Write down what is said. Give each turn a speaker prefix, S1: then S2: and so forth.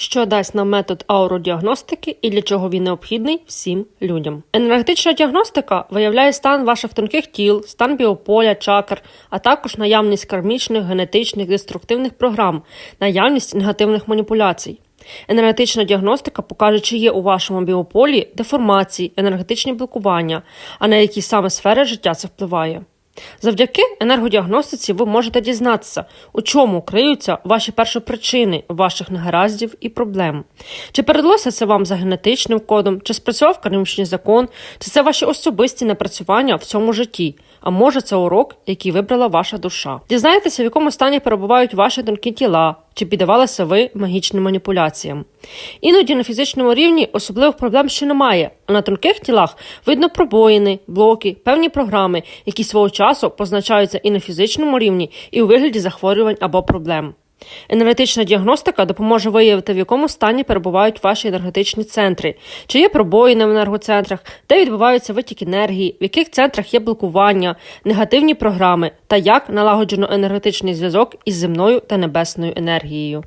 S1: що дасть нам метод ауродіагностики і для чого він необхідний всім людям. Енергетична діагностика виявляє стан ваших тонких тіл, стан біополя, чакр, а також наявність кармічних, генетичних, деструктивних програм, наявність негативних маніпуляцій. Енергетична діагностика покаже, чи є у вашому біополі деформації, енергетичні блокування, а на які саме сфери життя це впливає. Завдяки енергодіагностиці ви можете дізнатися, у чому криються ваші першопричини ваших негараздів і проблем. Чи передалося це вам за генетичним кодом, чи спрацював кармічний закон, чи це ваші особисті напрацювання в цьому житті, а може це урок, який вибрала ваша душа. Дізнайтеся, в якому стані перебувають ваші тонкі тіла, чи піддавалися ви магічним маніпуляціям. Іноді на фізичному рівні особливих проблем ще немає, а на тонких тілах видно пробоїни, блоки, певні програми, які свого часу позначаються і на фізичному рівні, і у вигляді захворювань або проблем. Енергетична діагностика допоможе виявити, в якому стані перебувають ваші енергетичні центри, чи є пробоїни в енергоцентрах, де відбуваються витік енергії, в яких центрах є блокування, негативні програми? Та як налагоджено енергетичний зв'язок із земною та небесною енергією.